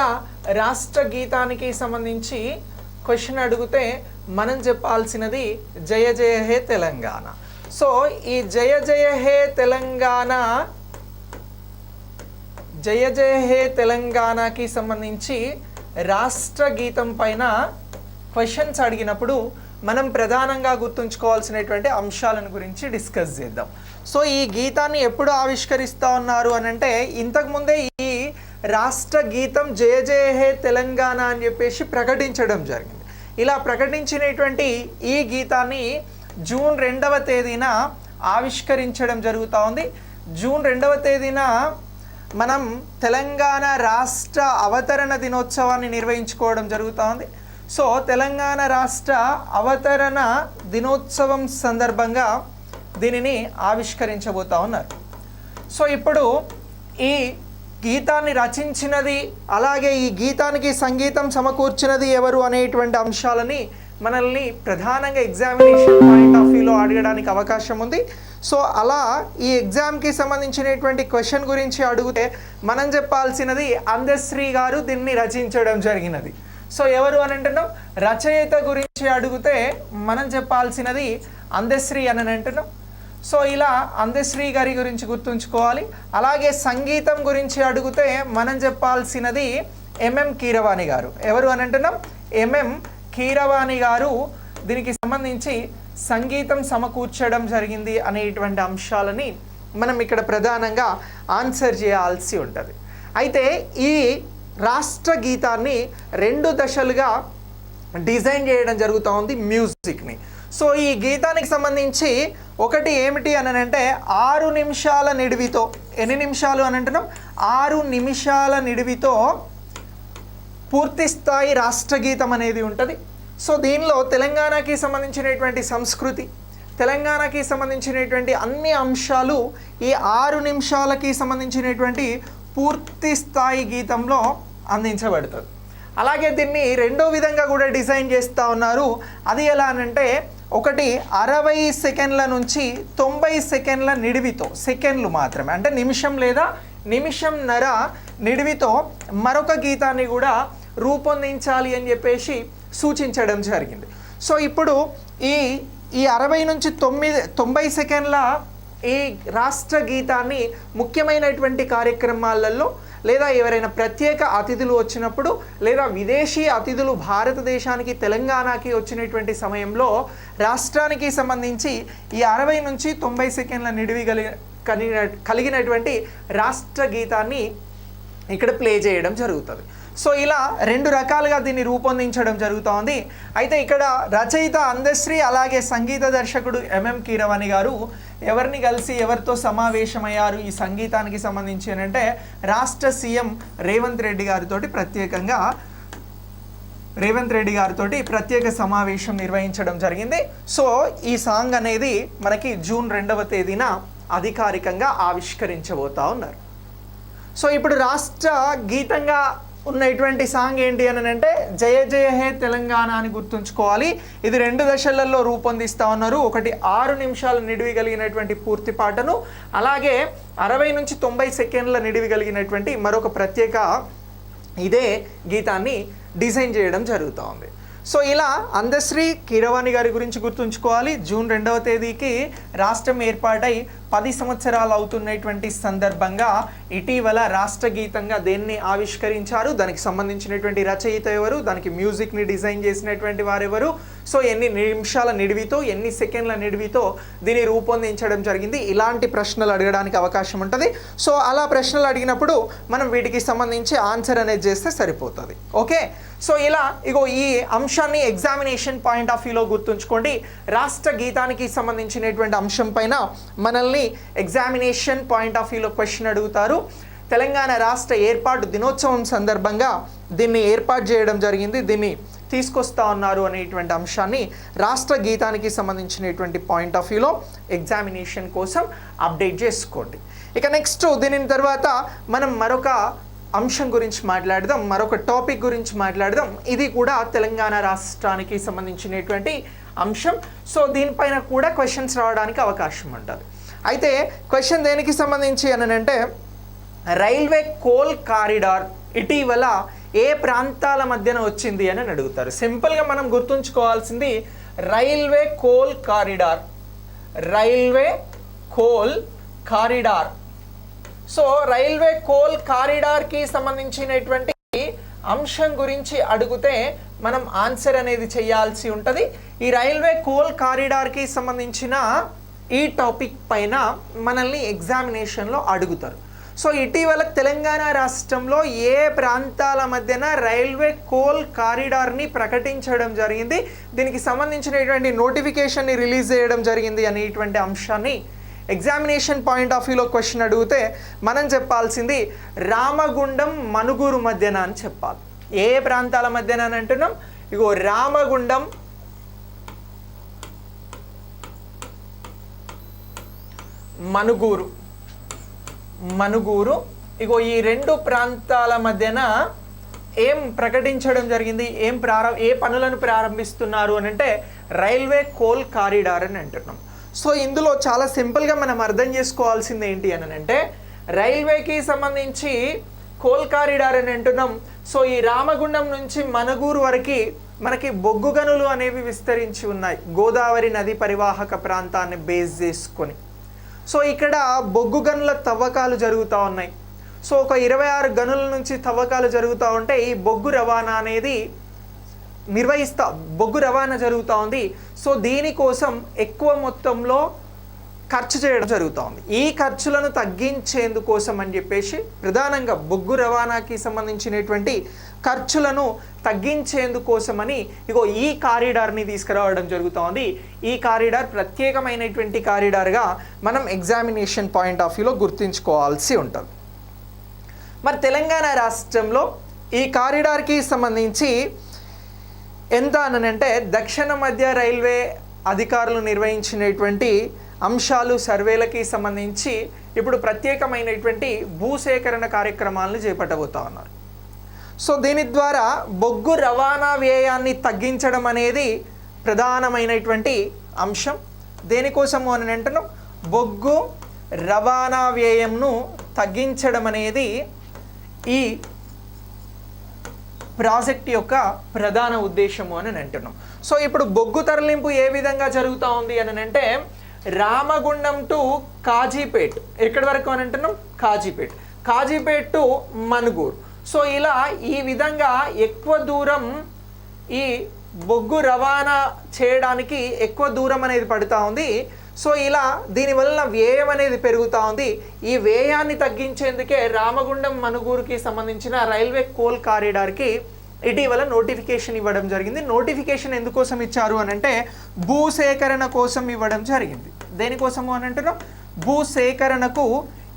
ఇలా రాష్ట్ర గీతానికి సంబంధించి క్వశ్చన్ అడిగితే మనం చెప్పాల్సినది జయ జయ హే తెలంగాణ. సో ఈ జయ జయ హే తెలంగాణ జయ జయ హే తెలంగాణకి సంబంధించి రాష్ట్ర గీతం పైన క్వశ్చన్స్ అడిగినప్పుడు మనం ప్రధానంగా గుర్తుంచుకోవాల్సినటువంటి అంశాలను గురించి డిస్కస్ చేద్దాం. సో ఈ గీతాన్ని ఎప్పుడు ఆవిష్కరిస్తా ఉన్నారు అని అంటే ఇంతకుముందే ఈ రాష్ట్ర గీతం జయ జయ హే తెలంగాణ అని చెప్పేసి ప్రకటించడం జరిగింది. ఇలా ప్రకటించినటువంటి ఈ గీతాన్ని జూన్ రెండవ తేదీన ఆవిష్కరించడం జరుగుతూ ఉంది. జూన్ రెండవ తేదీన మనం తెలంగాణ రాష్ట్ర అవతరణ దినోత్సవాన్ని నిర్వహించుకోవడం జరుగుతూ ఉంది. సో తెలంగాణ రాష్ట్ర అవతరణ దినోత్సవం సందర్భంగా దీనిని ఆవిష్కరించబోతా ఉన్నారు. సో ఇప్పుడు ఈ గీతాన్ని రచించినది అలాగే ఈ గీతానికి సంగీతం సమకూర్చినది ఎవరు అనేటువంటి అంశాలని మనల్ని ప్రధానంగా ఎగ్జామినేషన్ పాయింట్ ఆఫ్ వ్యూలో అడగడానికి అవకాశం ఉంది. సో అలా ఈ ఎగ్జామ్కి సంబంధించినటువంటి క్వశ్చన్ గురించి అడిగితే మనం చెప్పాల్సినది అందశ్రీ గారు దీన్ని రచించడం జరిగినది. సో ఎవరు అని అంటున్నాం? రచయిత గురించి అడిగితే మనం చెప్పాల్సినది అందశ్రీ అని అంటున్నాం. సో ఇలా అందశ్రీ గారి గురించి గుర్తుంచుకోవాలి. అలాగే సంగీతం గురించి అడిగితే మనం చెప్పాల్సినది ఎంఎం కీరవాణి గారు. ఎవరు అని అంటున్నాం? ఎంఎం కీరవాణి గారు దీనికి సంబంధించి సంగీతం సమకూర్చడం జరిగింది అనేటువంటి అంశాలని మనం ఇక్కడ ప్రధానంగా ఆన్సర్ చేయాల్సి ఉంటుంది. అయితే ఈ రాష్ట్ర గీతాన్ని రెండు దశలుగా డిజైన్ చేయడం జరుగుతూ ఉంది మ్యూజిక్ని. సో ఈ గీతానికి సంబంధించి ఒకటి ఏమిటి అని అంటే ఆరు నిమిషాల నిడివితో ఎన్ని నిమిషాలు అని అంటున్నాం ఆరు నిమిషాల నిడివితో పూర్తి స్థాయి రాష్ట్ర గీతం అనేది ఉంటుంది. సో దీనిలో తెలంగాణకి సంబంధించినటువంటి సంస్కృతి తెలంగాణకి సంబంధించినటువంటి అన్ని అంశాలు ఈ ఆరు నిమిషాలకి సంబంధించినటువంటి పూర్తి స్థాయి గీతంలో అందించబడుతుంది అలాగే దీన్ని రెండో విధంగా కూడా డిజైన్ చేస్తూ ఉన్నారు. అది ఎలా అనంటే ఒకటి అరవై సెకండ్ల నుంచి తొంభై సెకండ్ల నిడివితో సెకండ్లు మాత్రమే. అంటే నిమిషం లేదా నిమిషంన్నర నిడివితో మరొక గీతాన్ని కూడా రూపొందించాలి అని చెప్పేసి సూచించడం జరిగింది. సో ఇప్పుడు ఈ ఈ అరవై నుంచి తొమ్మిది తొంభై సెకండ్ల ఈ రాష్ట్ర గీతాన్ని ముఖ్యమైనటువంటి కార్యక్రమాలలో లేదా ఎవరైనా ప్రత్యేక అతిథులు వచ్చినప్పుడు లేదా విదేశీ అతిథులు భారతదేశానికి తెలంగాణకి వచ్చినటువంటి సమయంలో రాష్ట్రానికి సంబంధించి ఈ అరవై నుంచి తొంభై సెకండ్ల నిడివి కలిగిన కలిగిన కలిగినటువంటి రాష్ట్ర గీతాన్ని ఇక్కడ ప్లే చేయడం జరుగుతుంది. సో ఇలా రెండు రకాలుగా దీన్ని రూపొందించడం జరుగుతోంది. అయితే ఇక్కడ రచయిత అందశ్రీ అలాగే సంగీత దర్శకుడు ఎంఎం కీరవాణి గారు ఎవరిని కలిసి ఎవరితో సమావేశమయ్యారు? ఈ సంగీతానికి సంబంధించి అంటే రాష్ట్ర సీఎం రేవంత్ రెడ్డి గారితో ప్రత్యేకంగా రేవంత్ రెడ్డి గారితో ప్రత్యేక సమావేశం నిర్వహించడం జరిగింది. సో ఈ సాంగ్ అనేది మనకి జూన్ రెండవ తేదీన అధికారికంగా ఆవిష్కరించబోతా ఉన్నారు. సో ఇప్పుడు రాష్ట్ర గీతంగా ఉన్న ఇటువంటి సాంగ్ ఏంటి అని అంటే జయ జయ హే తెలంగాణ అని గుర్తుంచుకోవాలి. ఇది రెండు దశలలో రూపొందిస్తా ఉన్నారు. ఒకటి ఆరు నిమిషాల నిడివి కలిగినటువంటి పూర్తి పాటను అలాగే అరవై నుంచి తొంభై సెకండ్ల నిడివి కలిగినటువంటి మరొక ప్రత్యేక ఇదే గీతాన్ని డిజైన్ చేయడం జరుగుతూ ఉంది. సో ఇలా అందశ్రీ కీరవాణి గారి గురించి గుర్తుంచుకోవాలి. జూన్ రెండవ తేదీకి రాష్ట్రం ఏర్పాటై పది సంవత్సరాలు అవుతున్నటువంటి సందర్భంగా ఇటీవల రాష్ట్ర గీతంగా దేన్ని ఆవిష్కరించారు? దానికి సంబంధించినటువంటి రచయిత ఎవరు? దానికి మ్యూజిక్ని డిజైన్ చేసినటువంటి వారెవరు? సో ఎన్ని నిమిషాల నిడివితో ఎన్ని సెకండ్ల నిడివితో దీన్ని రూపొందించడం జరిగింది? ఇలాంటి ప్రశ్నలు అడగడానికి అవకాశం ఉంటుంది. సో అలా ప్రశ్నలు అడిగినప్పుడు మనం వీటికి సంబంధించి ఆన్సర్ అనేది చేస్తే సరిపోతుంది. ఓకే? సో ఇలా ఇగో ఈ అంశాన్ని ఎగ్జామినేషన్ పాయింట్ ఆఫ్ వ్యూలో గుర్తుంచుకోండి. రాష్ట్ర గీతానికి సంబంధించినటువంటి అంశం పైన మనల్ని ఎగ్జామినేషన్ పాయింట్ ఆఫ్ వ్యూలో క్వశ్చన్ అడుగుతారు. తెలంగాణ రాష్ట్ర ఏర్పాటు దినోత్సవం సందర్భంగా దీన్ని ఏర్పాటు చేయడం జరిగింది. దీన్ని తీసుకొస్తా ఉన్నారు అనేటువంటి అంశాన్ని రాష్ట్ర గీతానికి సంబంధించినటువంటి పాయింట్ ఆఫ్ వ్యూలో ఎగ్జామినేషన్ కోసం అప్డేట్ చేసుకోండి. ఇక నెక్స్ట్ దీని తర్వాత మనం మరొక అంశం గురించి మాట్లాడదాం మరొక టాపిక్ గురించి మాట్లాడదాం. ఇది కూడా తెలంగాణ రాష్ట్రానికి సంబంధించినటువంటి అంశం. సో దీనిపైన కూడా క్వశ్చన్స్ రావడానికి అవకాశం ఉంటుంది. అయితే క్వశ్చన్ దేనికి సంబంధించి అని అంటే రైల్వే కోల్ కారిడార్ ఇటీవల ఏ ప్రాంతాల మధ్యన వచ్చింది అని అడుగుతారు. సింపుల్గా మనం గుర్తుంచుకోవాల్సింది railway coal corridor. Railway coal corridor. So railway coal కారిడార్కి సంబంధించినటువంటి అంశం గురించి అడిగితే మనం ఆన్సర్ అనేది చేయాల్సి ఉంటుంది. ఈ రైల్వే కోల్ కారిడార్కి సంబంధించిన ఈ టాపిక్ పైన మనల్ని ఎగ్జామినేషన్లో అడుగుతారు. సో ఇటీవల తెలంగాణ రాష్ట్రంలో ఏ ప్రాంతాల మధ్యన రైల్వే కోల్ కారిడార్ని ప్రకటించడం జరిగింది? దీనికి సంబంధించినటువంటి నోటిఫికేషన్ని రిలీజ్ చేయడం జరిగింది అనేటువంటి అంశాన్ని ఎగ్జామినేషన్ పాయింట్ ఆఫ్ వ్యూలో క్వశ్చన్ అడిగితే మనం చెప్పాల్సింది రామగుండం మనుగురు మధ్యన అని చెప్పాలి. ఏ ప్రాంతాల మధ్యన అని అంటున్నాం? ఇగో రామగుండం మనుగూరు. మనుగూరు. ఇగో ఈ రెండు ప్రాంతాల మధ్యన ఏం ప్రకటించడం జరిగింది? ఏం ప్రారంభ ఏ పనులను ప్రారంభిస్తున్నారు అని అంటే రైల్వే కోల్ కారిడార్ అని అంటున్నాం. సో ఇందులో చాలా సింపుల్గా మనం అర్థం చేసుకోవాల్సింది ఏంటి అని అంటే రైల్వేకి సంబంధించి కోల్ కారిడార్ అని అంటున్నాం. సో ఈ రామగుండం నుంచి మనుగూరు వరకు మనకి బొగ్గు గనులు అనేవి విస్తరించి ఉన్నాయి. గోదావరి నది పరివాహక ప్రాంతాన్ని బేస్ చేసుకొని. సో ఇక్కడ బొగ్గు గనుల తవ్వకాలు జరుగుతూ ఉన్నాయి. సో ఒక ఇరవై ఆరు గనుల నుంచి తవ్వకాలు జరుగుతూ ఉంటే ఈ బొగ్గు రవాణా అనేది నిర్వహిస్తా బొగ్గు రవాణా జరుగుతూ ఉంది. సో దీనికోసం ఎక్కువ మొత్తంలో ఖర్చు చేయడం జరుగుతూ ఉంది. ఈ ఖర్చులను తగ్గించేందుకోసం అని చెప్పేసి ప్రధానంగా బొగ్గు రవాణాకి సంబంధించినటువంటి ఖర్చులను తగ్గించేందుకోసమని ఇగో ఈ కారిడార్ని తీసుకురావడం జరుగుతోంది. ఈ కారిడార్ ప్రత్యేకమైనటువంటి కారిడార్గా మనం ఎగ్జామినేషన్ పాయింట్ ఆఫ్ వ్యూలో గుర్తుంచుకోవాల్సి ఉంటుంది. మరి తెలంగాణ రాష్ట్రంలో ఈ కారిడార్కి సంబంధించి ఎంత అనంటే దక్షిణ మధ్య రైల్వే అధికారులు నిర్వహించినటువంటి అంశాలు సర్వేలకి సంబంధించి ఇప్పుడు ప్రత్యేకమైనటువంటి భూసేకరణ కార్యక్రమాలను చేపట్టబోతా ఉన్నారు. సో దీని ద్వారా బొగ్గు రవాణా వ్యయాన్ని తగ్గించడం అనేది ప్రధానమైనటువంటి అంశం. దేనికోసము అని అంటున్నాం? బొగ్గు రవాణా వ్యయంను తగ్గించడం అనేది ఈ ప్రాజెక్ట్ యొక్క ప్రధాన ఉద్దేశము అని అంటున్నాం. సో ఇప్పుడు బొగ్గు తరలింపు ఏ విధంగా జరుగుతూ ఉంది అని అంటే రామగుండం టు కాజీపేట్. ఎక్కడి వరకు అని అంటున్నాం? కాజీపేట్. కాజీపేట్ టు మనుగూరు. సో ఇలా ఈ విధంగా ఎక్కువ దూరం ఈ బొగ్గు రవాణా చేయడానికి ఎక్కువ దూరం అనేది పడుతూ ఉంది. సో ఇలా దీనివల్ల వ్యయం అనేది పెరుగుతూ ఉంది. ఈ వ్యయాన్ని తగ్గించేందుకే రామగుండం మనుగూరుకి సంబంధించిన రైల్వే కోల్ కారిడార్కి ఇటీవల నోటిఫికేషన్ ఇవ్వడం జరిగింది. నోటిఫికేషన్ ఎందుకోసం ఇచ్చారు అని అంటే భూసేకరణ కోసం ఇవ్వడం జరిగింది. దేనికోసము అని అంటున్నాం? భూసేకరణకు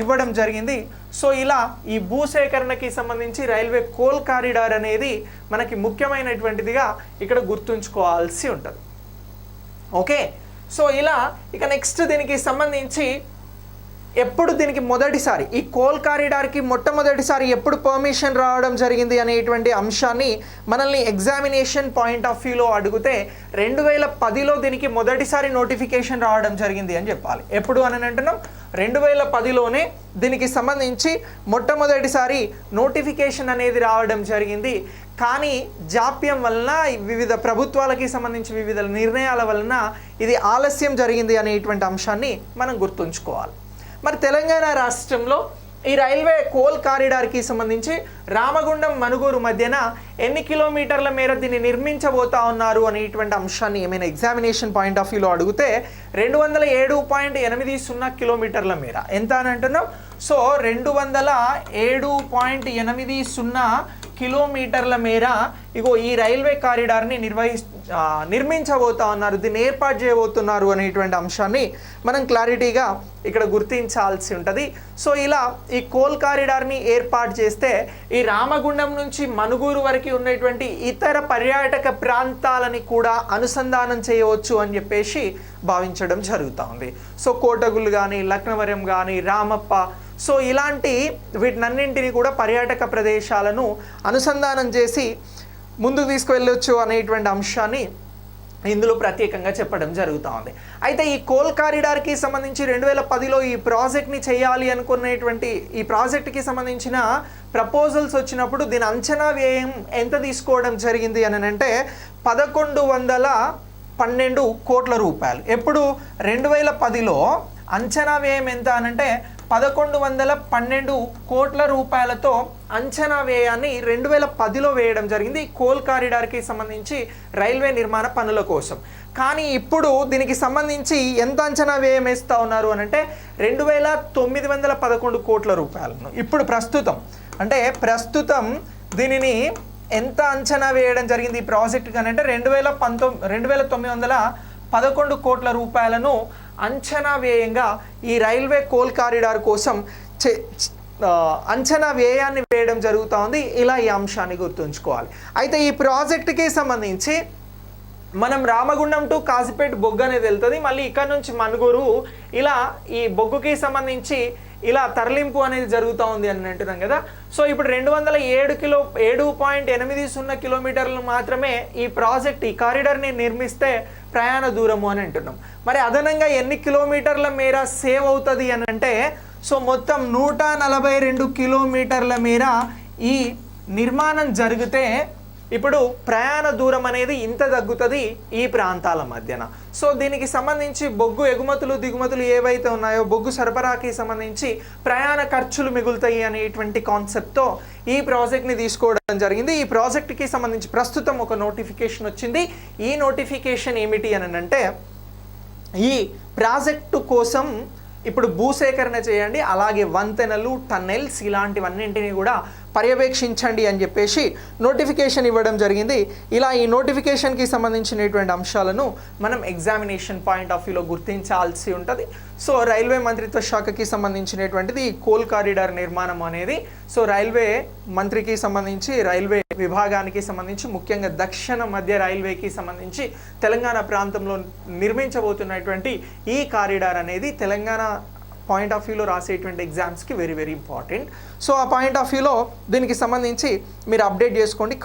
ఇవ్వడం జరిగింది. సో ఇలా ఈ భూసేకరణకి సంబంధించి రైల్వే కోల్ కారిడార్ అనేది మనకి ముఖ్యమైనటువంటిదిగా ఇక్కడ గుర్తుంచుకోవాల్సి ఉంటుంది. ఓకే? సో ఇలా ఇక నెక్స్ట్ దీనికి సంబంధించి ఎప్పుడు దీనికి మొదటిసారి ఈ కోల్ కారిడార్కి మొట్టమొదటిసారి ఎప్పుడు పర్మిషన్ రావడం జరిగింది అనేటువంటి అంశాన్ని మనల్ని ఎగ్జామినేషన్ పాయింట్ ఆఫ్ వ్యూలో అడిగితే రెండు వేల పదిలో దీనికి మొదటిసారి నోటిఫికేషన్ రావడం జరిగింది అని చెప్పాలి. ఎప్పుడు అని అంటున్నాం? రెండు వేల పదిలోనే దీనికి సంబంధించి మొట్టమొదటిసారి నోటిఫికేషన్ అనేది రావడం జరిగింది. కానీ జాప్యం వలన వివిధ ప్రభుత్వాలకి సంబంధించి వివిధ నిర్ణయాల వలన ఇది ఆలస్యం జరిగింది అనేటువంటి అంశాన్ని మనం గుర్తుంచుకోవాలి. మరి తెలంగాణ రాష్ట్రంలో ఈ రైల్వే కోల్ కారిడార్కి సంబంధించి రామగుండం మనుగూరు మధ్యన ఎన్ని కిలోమీటర్ల మేర దీన్ని నిర్మించబోతా ఉన్నారు అనేటువంటి అంశాన్ని ఏమైనా ఎగ్జామినేషన్ పాయింట్ ఆఫ్ వ్యూలో అడిగితే రెండు వందల ఏడు పాయింట్ ఎనిమిది సున్నా కిలోమీటర్ల మేర. ఎంత అని అంటున్నాం సో రెండు వందల ఏడు పాయింట్ ఎనిమిది సున్నా కిలోమీటర్ల మేర ఇగో ఈ రైల్వే కారిడార్ని నిర్వహి నిర్మించబోతా ఉన్నారు దీన్ని ఏర్పాటు చేయబోతున్నారు అనేటువంటి అంశాన్ని మనం క్లారిటీగా ఇక్కడ గుర్తించాల్సి ఉంటుంది. సో ఇలా ఈ కోల్ కారిడార్ని ఏర్పాటు చేస్తే ఈ రామగుండం నుంచి మనుగూరు వరకు ఉన్నటువంటి ఇతర పర్యాటక ప్రాంతాలని కూడా అనుసంధానం చేయవచ్చు అని చెప్పేసి భావించడం జరుగుతూ ఉంది సో కోటగుళ్ళు కానీ లక్నవరం కానీ రామప్ప సో ఇలాంటి వీటినన్నింటినీ కూడా పర్యాటక ప్రదేశాలను అనుసంధానం చేసి ముందుకు తీసుకువెళ్ళొచ్చు అనేటువంటి అంశాన్ని ఇందులో ప్రత్యేకంగా చెప్పడం జరుగుతూ ఉంది. అయితే ఈ కోల్ కారిడార్కి సంబంధించి రెండు వేల పదిలో ఈ ప్రాజెక్ట్ని చేయాలి అనుకునేటువంటి ఈ ప్రాజెక్ట్కి సంబంధించిన ప్రపోజల్స్ వచ్చినప్పుడు దీని అంచనా వ్యయం ఎంత తీసుకోవడం జరిగింది అని అంటే పదకొండు వందల పన్నెండు కోట్ల రూపాయలు. ఎప్పుడు? రెండు వేల పదిలో అంచనా వ్యయం ఎంత అనంటే పదకొండు వందల పన్నెండు కోట్ల రూపాయలతో అంచనా వ్యయాన్ని రెండు వేల పదిలో వేయడం జరిగింది. కోల్ కారిడార్కి సంబంధించి రైల్వే నిర్మాణ పనుల కోసం. కానీ ఇప్పుడు దీనికి సంబంధించి ఎంత అంచనా వ్యయం వేస్తూ ఉన్నారు అని అంటే రెండు వేల తొమ్మిది వందల పదకొండు కోట్ల రూపాయలను. ఇప్పుడు ప్రస్తుతం అంటే ప్రస్తుతం దీనిని ఎంత అంచనా వేయడం జరిగింది ఈ ప్రాజెక్ట్ కానీ అంటే రెండు వేల పంతొమ్మిది రెండు వేల తొమ్మిది వందల పదకొండు కోట్ల రూపాయలను అంచనా వ్యయంగా ఈ రైల్వే కోల్ కారిడార్ కోసం చే- అంచనా వ్యయాన్ని వేయడం జరుగుతూ ఉంది. ఇలా ఈ అంశాన్ని గుర్తుంచుకోవాలి. అయితే ఈ ప్రాజెక్టుకి సంబంధించి మనం రామగుండం టు కాసిపేట్ బొగ్గు అనేది వెళ్తుంది. మళ్ళీ ఇక్కడ నుంచి మనుగురు ఇలా ఈ బొగ్గుకి సంబంధించి ఇలా తరలింపు అనేది జరుగుతూ ఉంది అని అంటున్నాం కదా. సో ఇప్పుడు రెండు వందల ఏడు కిలో ఏడు పాయింట్ ఎనిమిది సున్నా కిలోమీటర్లు మాత్రమే ఈ ప్రాజెక్ట్ ఈ కారిడార్ని నిర్మిస్తే ప్రయాణ దూరము అని అంటున్నాం. మరి అదనంగా ఎన్ని కిలోమీటర్ల మేర సేవ్ అవుతుంది అని అంటే సో మొత్తం నూట నలభై రెండు కిలోమీటర్ల మేర ఈ నిర్మాణం జరిగితే ఇప్పుడు ప్రయాణ దూరం అనేది ఇంత తగ్గుతుంది ఈ ప్రాంతాల మధ్యన. సో దీనికి సంబంధించి బొగ్గు ఎగుమతులు దిగుమతులు ఏవైతే ఉన్నాయో బొగ్గు సరఫరాకి సంబంధించి ప్రయాణ ఖర్చులు మిగులుతాయి అనేటువంటి కాన్సెప్ట్తో ఈ ప్రాజెక్ట్ని తీసుకోవడం జరిగింది. ఈ ప్రాజెక్ట్కి సంబంధించి ప్రస్తుతం ఒక నోటిఫికేషన్ వచ్చింది. ఈ నోటిఫికేషన్ ఏమిటి అని అంటే ఈ ప్రాజెక్టు కోసం ఇప్పుడు భూసేకరణ చేయండి అలాగే వంతెనలు టన్నెల్స్ ఇలాంటివన్నింటినీ కూడా పర్యవేక్షించండి అని చెప్పేసి నోటిఫికేషన్ ఇవ్వడం జరిగింది. ఇలా ఈ నోటిఫికేషన్కి సంబంధించినటువంటి అంశాలను మనం ఎగ్జామినేషన్ పాయింట్ ఆఫ్ వ్యూలో గుర్తించాల్సి ఉంటుంది. సో రైల్వే మంత్రిత్వ శాఖకి సంబంధించినటువంటిది ఈ కోల్ కారిడార్ నిర్మాణం అనేది. సో రైల్వే మంత్రికి సంబంధించి రైల్వే విభాగానికి సంబంధించి ముఖ్యంగా దక్షిణ మధ్య రైల్వేకి సంబంధించి తెలంగాణ ప్రాంతంలో నిర్మించబోతున్నటువంటి ఈ కారిడార్ అనేది తెలంగాణ పాయింట్ ఆఫ్ వ్యూలో రాసేటువంటి ఎగ్జామ్స్కి వెరీ వెరీ ఇంపార్టెంట్ సో ఆ పాయింట్ ఆఫ్ వ్యూలో దీనికి సంబంధించి మీరు అప్డేట్ చేసుకోండి.